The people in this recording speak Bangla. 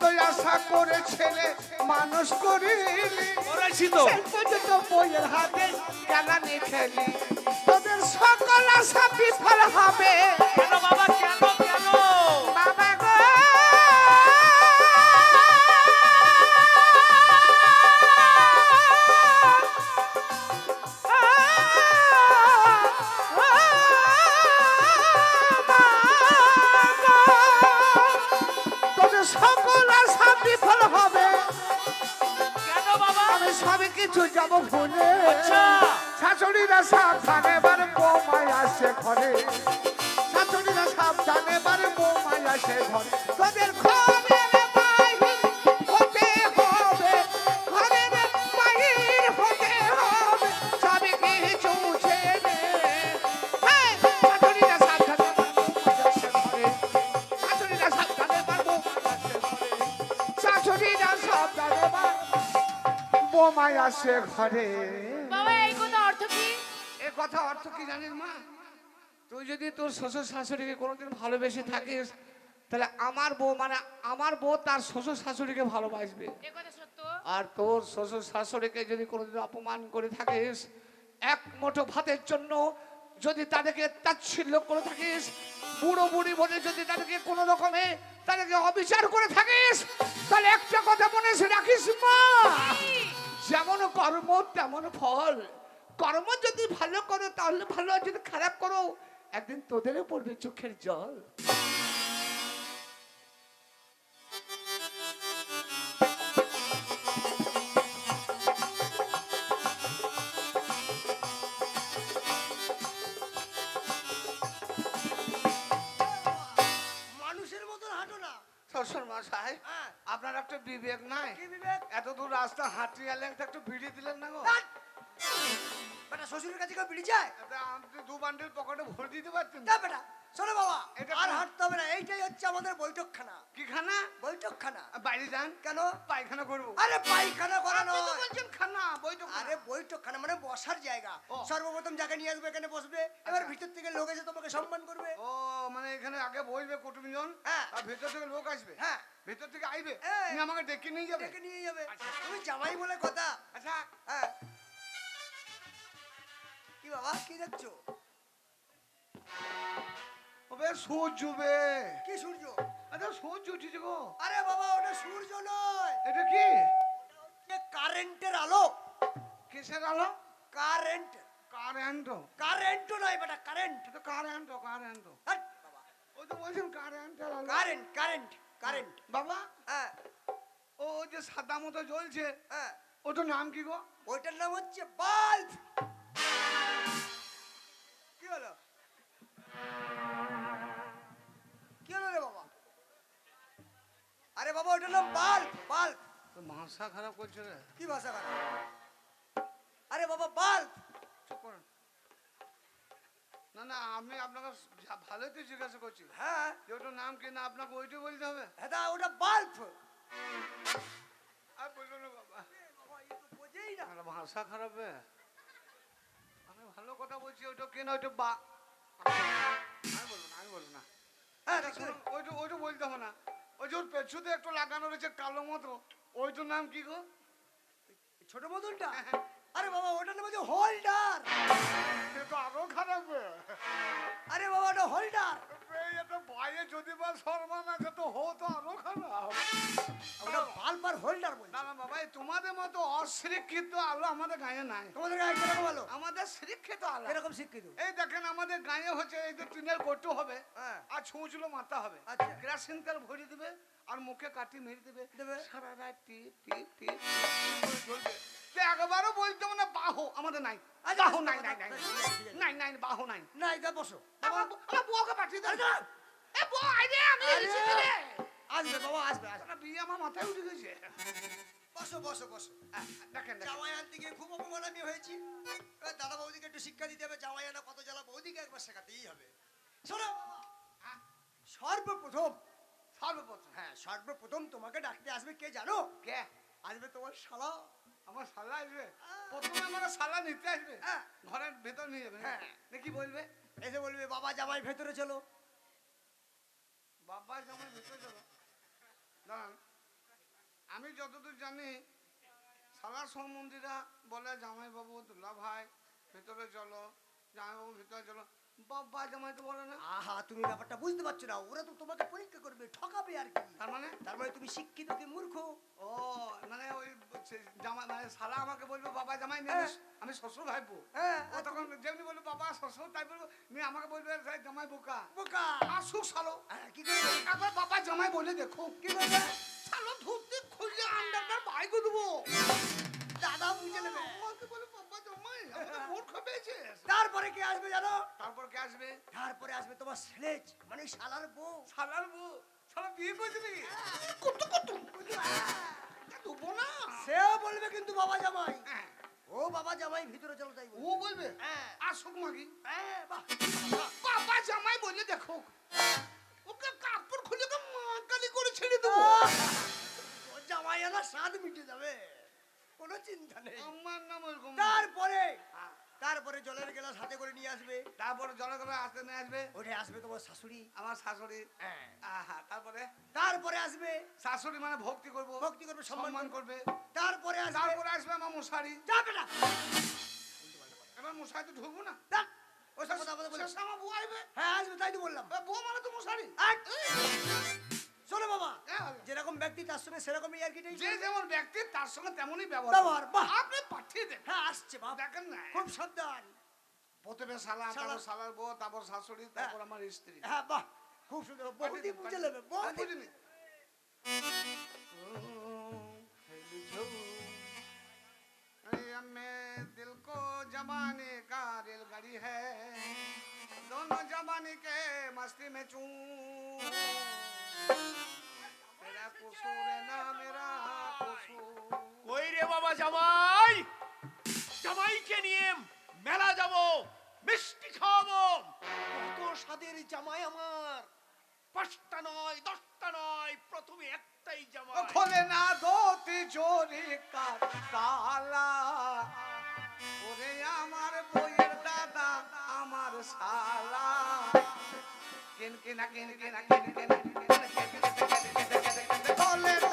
কত আশা করে ছেলে মানুষ করিলি। পর্যন্ত বইয়ের হাতে কেলানি খেলি তোদের সকল আশা বিফল হবে। কেন বাবা কেন কেন? বাবা গো। সকল কিছু যাব ভুলে আচ্ছা। শাশুড়িরা সাবধানে বার বৌমায় আসে ঘরে। শাশুড়িরা সাবধানে বার বৌমায় আসে ঘরে। বোমায় আসে ঘরে। বাবা এই কথা অর্থ কি? এ কথা অর্থ কি জানিস মা? তুই যদি তোর শ্বশুর শাশুড়িকে কোনোদিন ভালোবেসে থাকিস তাহলে আমার বউ মানে আমার বউ তার শ্বশুর শাশুড়িকে ভালোবাসবে। আর তোর শ্বশুর শাশুড়িকে যদি কোনোদিন অপমান করে থাকিস এক মুঠো ভাতের জন্য যদি তাদেরকে তাচ্ছিল্য করে থাকিস বুড়ো বুড়ি বলে যদি তাদেরকে কোনো রকমে তাদেরকে অবিচার করে থাকিস তাহলে একটা কথা মনে রাখিস মা। যেমন কর্ম, তেমন ফল। কর্ম যদি ভালো করো, তাহলে ভালো, আর যদি খারাপ করো, একদিন তোদেরও পড়বে চোখের জল। মানুষের মতন হাঁটো না। শ্বশুর মশাই হ্যাঁ। আপনার একটা বিবেক নাই বিবেক এত দূর রাস্তা হাঁটি গেলে একটা ভিড়ে দিলেন না গো! বেটা শ্বশুরের কাছে কেউ বিড়ি যায় আপনি দু বান্ডিল পকেটে ভরে দিতে পারতেন না বেটা শোনো বাবা এটা আর হাঁটতে হবে না এইটাই হচ্ছে আমাদের বৈঠকখানা। কি খানা বৈঠকখানা বাইরে যান। কেন? পায়খানা করব। আরে পায়খানা করা আপনি তো নয় বলছেন খানা তো আরে বৈঠকখানা মানে বসার জায়গা। সর্বপ্রথম যাকে নিয়ে আসবে এখানে বসবে। এবার আচ্ছা। ভিতর থেকে লোক এসে তোমাকে সম্মান করবে। ও মানে এখানে আগে বসবে কুটুমজন হ্যাঁ। আর ভেতর থেকে লোক আসবে। হ্যাঁ। ভেতর থেকে আইবে। তুমি আমাকে ডেকে নিয়ে যাবে। ডেকে নিয়ে যাবে। আচ্ছা। তুমি জামাই বলে কথা। আচ্ছা। হ্যাঁ। কি বাবা কি দেখছ? ওবে সূর্য বে কি সূর্য? আচ্ছা সূর্য উঠেছে গো। আরে বাবা ওটা সূর্য নয়। এটা কি? কারেন্টের আলো। কিসের আলো? কারেন্ট। কারেন্ট। কারেন্ট নয় বেটা কারেন্ট। তো কারেন্ট কারেন্ট। বাবা ওই তো বলছেন কারেন্টের আলো। Current current current. বাবা হ্যাঁ। ও যে সাদা মতো জ্বলছে হ্যাঁ। ওটার নাম কি গো? ওইটার নাম হচ্ছে বাল্ব। কি হলো? বাবা ওইটার নাম বাল্ব বাল্ব তো মাথা খারাপ করছে রে। কি ভাষা খারাপ? আরে বাবা বাল্ব চুপ করুন না না আমি আপনাকে ভালোই তো জিজ্ঞাসা করছি। হ্যাঁ। যে ওটার নাম কি না আপনাকে ওইটা বলতে হবে? হ্যাঁ ওটা বাল্ব আর বলল না বাবা। বোঝেই না। ভাষা খারাপ আমি ভালো কথা বলছি ওইটা কেন ওইটা বা আমি বলব না আমি বলব না। হ্যাঁ ওইটা ওইটা বলতে হবে না। ওই পেছুতে একটু লাগানো রয়েছে কালো মতো ওইটার নাম কি গো? ছোট মতনটা আরে বাবা ওটার নাম হচ্ছে হোল্ডার আরও খারাপ আরে বাবা ওটা হোল্ডার ভয়ে যদি বা সম্মান আছে তো হো তো আরও খারাপ। বাল্ব হোল্ডার বলছে। না না বাবা তোমাদের মতো অশিক্ষিত আলো আমাদের গায়ে নাই। তোমাদের গায়ে কীরকম ভালো আমাদের শিক্ষিত আলো। এরকম শিক্ষিত? এই দেখেন আমাদের গায়ে হচ্ছে এই যে টিনের কটু হবে হ্যাঁ। আর ছুঁচলো মাথা হবে। আচ্ছা। কেরাসিন তেল ভরে দিবে আর মুখে কাটি মেরে দিবে। দেবে। সারা রাত টিপ টিপ টিপ একবারও বলতে মানে বাহু আমাদের নাই। আচ্ছা, বাহু নাই নাই নাই আছে। নাই। নাই বাহু নাই। না এটা বসো। আমার বউ- বউকে পাঠিয়ে দাও। আরে, সর্বপ্রথম সর্বপ্রথম হ্যাঁ সর্বপ্রথম তোমাকে ডাকতে আসবে কে জানো কে আসবে তোমার শালা আমার শালা আসবে প্রথমে আমার শালা নিতে আসবে। ঘরের ভেতর নিয়ে যাবে হ্যাঁ। দেখি বলবে এসে বলবে, বাবা জামাই ভেতরে চলো বাবা জামাই ভিতরে চলো দাঁড়ান, আমি যতদূর জানি, সারা সম্বন্ধীরা বলে, জামাইবাবু দুলা ভেতরে চলো, জামাইবাবু, ভিতরে চলো। বাবা জামাই তো বলে না। আহা তুমি ব্যাপারটা বুঝতে পারছ না। ওরা তো তোমাকে পরীক্ষা করবে ঠকাবে আর কি। তার মানে? তার মানে তুমি শিক্ষিত কি মূর্খ? ও মানে ওই সে জামাই মানে সারা আমাকে বলবে বাবা জামাই নেই হ্যাঁ। আমি শ্বশুর ভাইবো হ্যাঁ তখন যেমনি বলবে বাবা শ্বশুর তাই বলব মেয়ে আমাকে বলবে জামাই বোকা। বোকা। আসুক সালো হ্যাঁ, কি করবে একবার বাবা জামাই বলে দেখো। কি করবে সালো ধরতে খুঁজলে আন্ডারটার বাইকে দেবো। দাদা বুঝে নেবে। আমাকে বলে বাবা জামাই আমাকে মূর্খ তারপরে কে আসবে জানো? তারপর কে আসবে? তারপরে আসবে তোমার ছেলে মানে শালার বউ। সালার বউ? শালা বিয়ে করেছে নাকি? কত কত? দেবো না সেও বলবে কিন্তু বাবা জামাই। হ্যাঁ, ও বাবা জামাই ভিতরে চলো যাইব ও বলবে? হ্যাঁ। আসুক মাগি। হ্যাঁ, বাহ। তারপরে জলের গ্লাস হাতে করে নিয়ে আসবে। তারপরে জনগণ আসতে নিয়ে আসবে? ওঠে আসবে তোমার শাশুড়ি। আমার শাশুড়ি? হ্যাঁ। আহা তারপরে? তারপরে আসবে। শাশুড়ি মানে ভক্তি করব। ভক্তি করবে সম্মান করবে। তারপরে তারপরে আসবে আমার মশারি। যাবে না। এবার মশারি তো ঢুকবো না। না, ওসব কথা বলে আমার বউ আসবে? হ্যাঁ আসবে তাই তো বললাম। বউ মানে তো মশারি! শোনো বাবা হ্যাঁ। যেরকম ব্যক্তি তার সঙ্গে সেরকমই আর কি যে যেমন ব্যক্তি তার সঙ্গে তেমনই ব্যবহার, ব্যবহার আপনি পাঠিয়ে দেন হ্যাঁ আসছে বাবা দেখেন না খুব সাবধান প্রথমে শালা শালা। তারপর শালার বউ তারপর শাশুড়ি তারপর আমার স্ত্রী হ্যাঁ বাহ খুব সুন্দর বহুতই বুঝে নেবে বহুতই বুঝিনি में दिल को जमाने का रेलगाड़ी है दोनों जमाने के मस्ती में चूं मेरा कसूर है ना मेरा कसूर কই রে বাবা জামাই জামাইকে নিয়ে মেলা যাব মিষ্টি খাওয়াবো কত সাদের জামাই আমার পাঁচটা নয় দশটা নয় প্রথমে একটাই জামাই খোলে না দোতি জোরে কালা ওরে আমার বইয়ের দাদা আমার শালা কেন কিনা না কেন কিন কিনা কিন কেন কিন কিনা